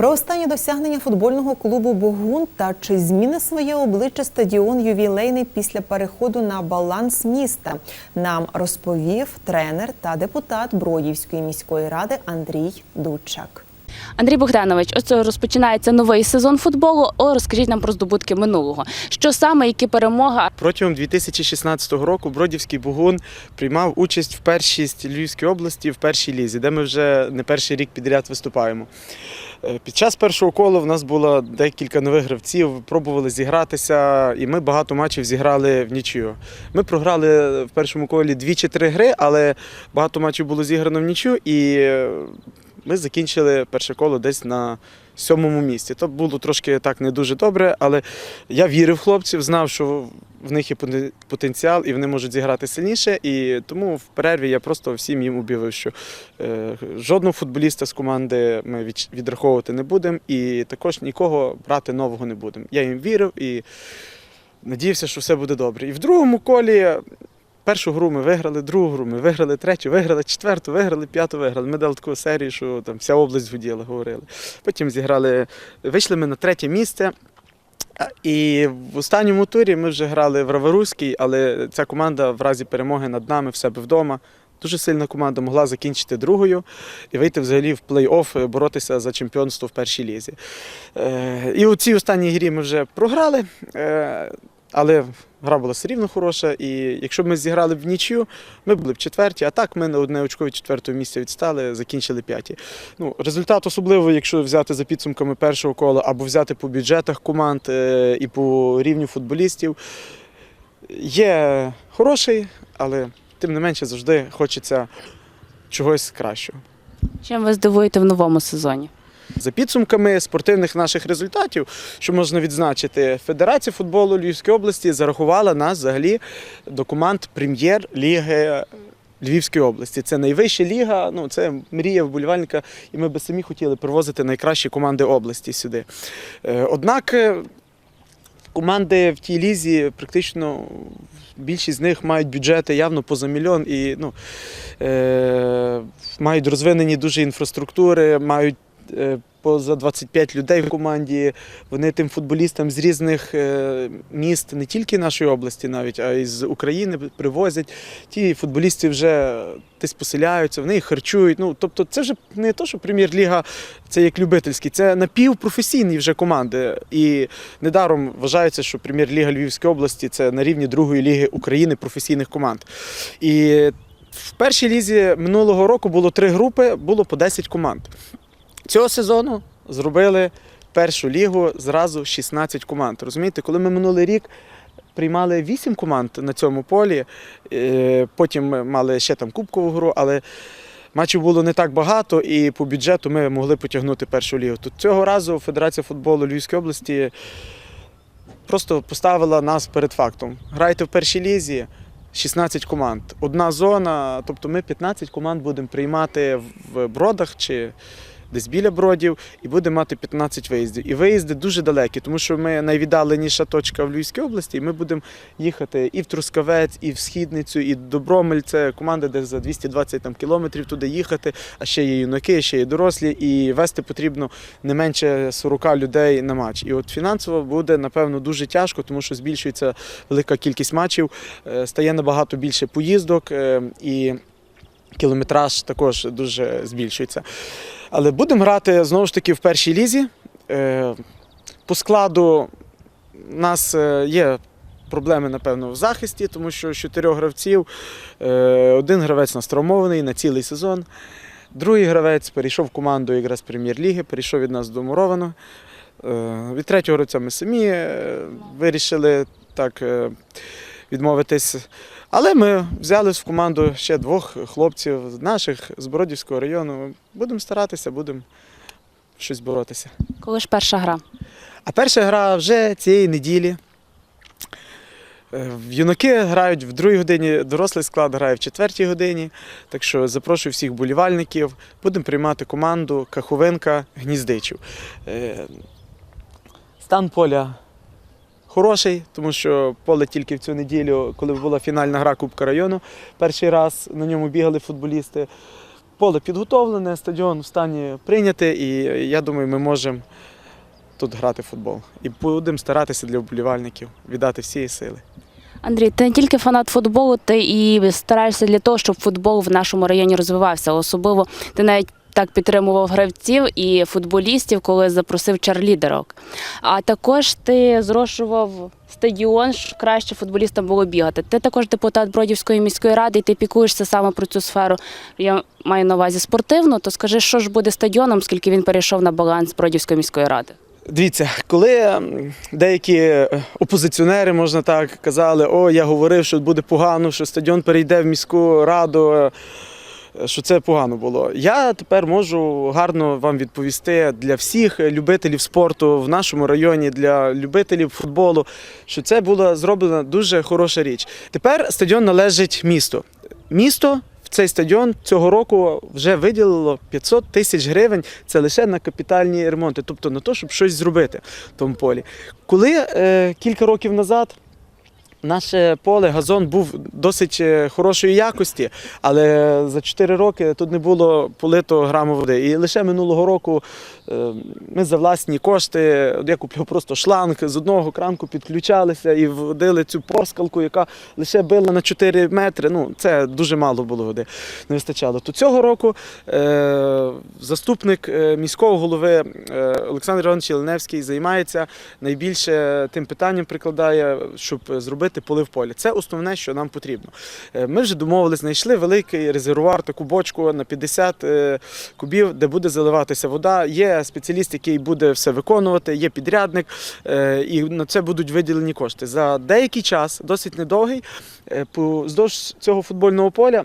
Про останні досягнення футбольного клубу Богун та чи зміни своє обличчя стадіон ювілейний після переходу на баланс міста нам розповів тренер та депутат Бродівської міської ради Андрій Дудчак. Андрій Богданович, ось розпочинається новий сезон футболу. О, розкажіть нам про здобутки минулого. Що саме, які перемога? Протягом 2016 року Бродівський Бугун приймав участь в першість Львівської області в першій лізі, де ми вже не перший рік підряд виступаємо. Е, Під час першого кола в нас було декілька нових гравців, пробували зігратися, і ми багато матчів зіграли в нічию. Ми програли в першому колі дві чи три гри, але багато матчів було зіграно в нічю, і е, ми закінчили перше коло десь на сьомому місці. То було трошки так не дуже добре, але я вірив в хлопців, знав, що в них є потенціал і вони можуть зіграти сильніше. І тому в перерві я просто всім їм об'явив, що е, жодного футболіста з команди ми від- відраховувати не будемо, і також нікого брати нового не будемо. Я їм вірив і надіявся, що все буде добре. І в другому колі. Першу гру ми виграли, другу гру ми виграли, третю виграли, четверту виграли, п'яту виграли. Ми дали таку серію, що там вся область гуділа, говорили. Потім зіграли, вийшли ми на третє місце. І в останньому турі ми вже грали в Раворуській, але ця команда в разі перемоги над нами в себе вдома. Дуже сильна команда могла закінчити другою і вийти взагалі в плей-офф, е, боротися за чемпіонство в першій лізі. Е, І у цій останній грі ми вже програли, е, але гра була все рівно хороша. І якщо б ми зіграли в нічю, ми були б четверті, а так ми на одне очко від четвертого місця відстали, закінчили п'яті. Ну, результат особливо, якщо взяти за підсумками першого кола або взяти по бюджетах команд е, і по рівню футболістів, є хороший, але тим не менше завжди хочеться чогось кращого. Чим ви здивуєте в новому сезоні? За підсумками спортивних наших результатів, що можна відзначити, Федерація футболу Львівської області зарахувала нас взагалі до команд прем'єр-ліги Львівської області. Це найвища ліга, ну це мрія вболівальника, і ми би самі хотіли привозити найкращі команди області сюди. Е, Однак е, команди в тій лізі практично більшість з них мають бюджети явно поза мільйон і ну, е, мають розвинені дуже інфраструктури, мають е, поза 25 людей в команді. Вони тим футболістам з різних е, міст, не тільки нашої області, навіть, а й з України привозять. Ті футболісти вже десь поселяються, вони їх харчують. Ну, тобто, це вже не то, що прем'єр-ліга це як любительський, це напівпрофесійні вже команди. І недаром вважається, що прем'єр-ліга Львівської області це на рівні другої ліги України професійних команд. І в першій лізі минулого року було три групи, було по 10 команд. Цього сезону зробили першу лігу зразу 16 команд. Розумієте, коли ми минулий рік приймали 8 команд на цьому полі, е, потім мали ще там кубкову гру, але матчів було не так багато, і по бюджету ми могли потягнути першу лігу. Тут цього разу Федерація футболу Львівської області просто поставила нас перед фактом. Грайте в першій лізі. 16 команд. Одна зона, тобто ми 15 команд будемо приймати в бродах чи десь біля бродів, і будемо мати 15 виїздів. І виїзди дуже далекі, тому що ми найвіддаленіша точка в Львівській області, і ми будемо їхати і в Трускавець, і в Східницю, і Добромель. Це команди, де за 220 там, кілометрів туди їхати, а ще є юнаки, ще є дорослі, і вести потрібно не менше 40 людей на матч. І от фінансово буде, напевно, дуже тяжко, тому що збільшується велика кількість матчів, е, стає набагато більше поїздок. е, і Кілометраж також дуже збільшується. Але будемо грати знову ж таки в першій лізі. Е, По складу у нас е, є проблеми, напевно, в захисті, тому що з чотирьох гравців е, один гравець нас травмований на цілий сезон. Другий гравець перейшов в команду якраз прем'єр-ліги, перейшов від нас до Муровано. Від третього гравця ми самі вирішили так відмовитись. Але ми взяли в команду ще двох хлопців наших з Бродівського району. Будемо старатися, будемо щось боротися. Коли ж перша гра? А перша гра вже цієї неділі. Е, Юнаки грають в другій годині, дорослий склад грає в четвертій годині. Так що запрошую всіх болівальників. Будемо приймати команду Каховинка Гніздичів. Е, Стан поля хороший, тому що поле тільки в цю неділю, коли була фінальна гра Кубка району, перший раз на ньому бігали футболісти. поле підготовлене, стадіон в стані прийняти, і я думаю, ми можемо тут грати в футбол. І будемо старатися для вболівальників віддати всі сили. Андрій, ти не тільки фанат футболу, ти і стараєшся для того, щоб футбол в нашому районі розвивався. Особливо ти навіть так підтримував гравців і футболістів, коли запросив чарлідерок. А також ти зрошував стадіон, щоб краще футболістам було бігати. Ти також депутат Бродівської міської ради, і ти пікуєшся саме про цю сферу. Я маю на увазі спортивну. То скажи, що ж буде стадіоном, оскільки він перейшов на баланс Бродівської міської ради. Дивіться, коли деякі е, опозиціонери, можна так, казали, о, я говорив, що буде погано, що стадіон перейде в міську раду, е, що це погано було. Я тепер можу гарно вам відповісти для всіх любителів спорту в нашому районі, для любителів футболу, що це була зроблена дуже хороша річ. Тепер стадіон належить місту. Місто в цей стадіон цього року вже виділило 500 тисяч гривень. Це лише на капітальні ремонти, тобто на те, щоб щось зробити в тому полі. Коли е, кілька років назад. Наше поле, газон був досить е, хорошої якості, але за 4 роки тут не було полито граму води. І лише минулого року е, ми за власні кошти, я купив просто шланг, з одного кранку підключалися і вводили цю порскалку, яка лише била на 4 метри. Ну, це дуже мало було води, не вистачало. То цього року е, заступник міського голови Олександр Іванович Єленевський займається найбільше тим питанням, прикладає, щоб зробити полив поля. Це основне, що нам потрібно. Е, Ми вже домовились, знайшли великий резервуар, таку бочку на 50 е, кубів, де буде заливатися вода. Є спеціаліст, який буде все виконувати, є підрядник, е, і на це будуть виділені кошти. За деякий час, досить недовгий, поздовж цього футбольного поля.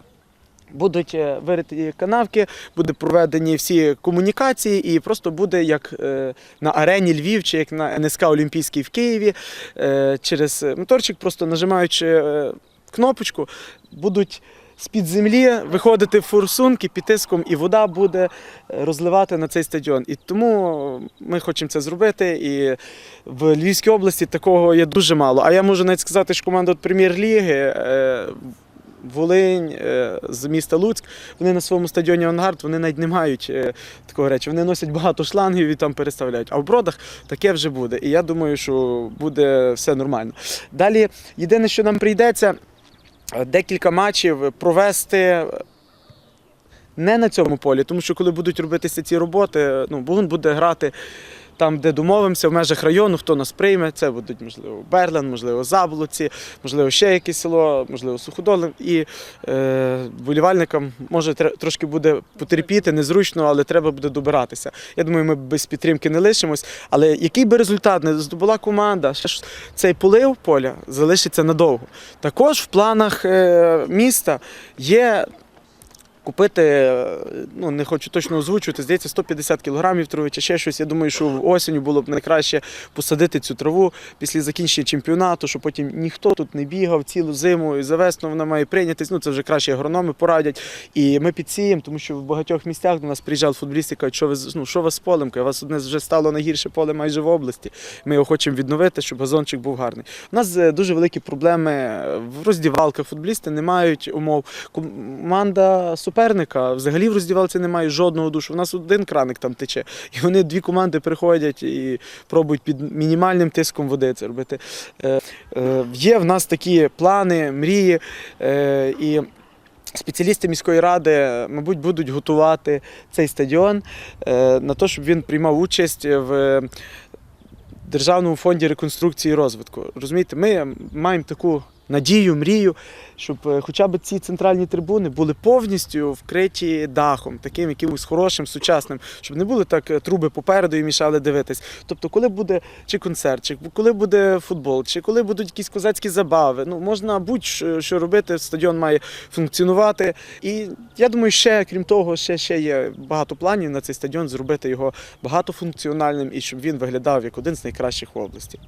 Будуть е, вириті канавки, буде проведені всі комунікації, і просто буде як е, на арені Львів чи як на НСК Олімпійський в Києві. Е, через моторчик, просто нажимаючи кнопочку, будуть з-під землі виходити форсунки під тиском, і вода буде розливати на цей стадіон. І тому ми хочемо це зробити. І в Львівській області такого є дуже мало. А я можу навіть сказати, що команда прем'єр-ліги. Волинь е, з міста Луцьк, вони на своєму стадіоні Авангард вони навіть не мають е, такого речі. Вони носять багато шлангів і там переставляють. А в бродах таке вже буде. І я думаю, що буде все нормально. Далі, єдине, що нам прийдеться, е, декілька матчів провести. Не на цьому полі, тому що коли будуть робитися ці роботи, ну Богун буде грати там, де домовимося, в межах району, хто нас прийме. Це будуть, можливо, Берлен, можливо, Заблоці, можливо, ще якесь село, можливо, Суходолин. І е, болівальникам може трошки буде потерпіти, незручно, але треба буде добиратися. Я думаю, ми без підтримки не лишимось. Але який би результат не здобула команда, цей полив поля залишиться надовго. Також в планах е, міста є купити, е, ну не хочу точно озвучувати, здається, 150 кілограмів трави чи ще щось. Я думаю, що осінню було б найкраще посадити цю траву після закінчення чемпіонату, щоб потім ніхто тут не бігав цілу зиму і за весну вона має прийнятись. Ну це вже краще агрономи порадять. І ми підсіємо, тому що в багатьох місцях до нас приїжджали футболісти, кажуть, що ви ну, що вас з полем? У вас одне вже стало найгірше поле майже в області. Ми його хочемо відновити, щоб газончик був гарний. У нас е, дуже великі проблеми в роздівалках. Футболісти не мають умов. Команда суперника взагалі в роздівалці не має жодного душу. У нас один краник там тече. І вони дві команди приходять і пробують під мінімальним тиском води це робити. Е, е, Є в нас такі плани, мрії. е, І Спеціалісти міської ради, мабуть, будуть готувати цей стадіон е, на те, щоб він приймав участь в Державному фонді реконструкції і розвитку. Розумієте, ми маємо таку надію, мрію, щоб е, хоча б ці центральні трибуни були повністю вкриті дахом, таким якимось хорошим, сучасним, щоб не були так е, труби попереду і мішали дивитись. Тобто, коли буде чи концерт, чи коли буде футбол, чи коли будуть якісь козацькі забави, ну можна будь-що що робити, стадіон має функціонувати. І я думаю, ще крім того, ще, ще є багато планів на цей стадіон, зробити його багатофункціональним і щоб він виглядав як один з найкращих в області.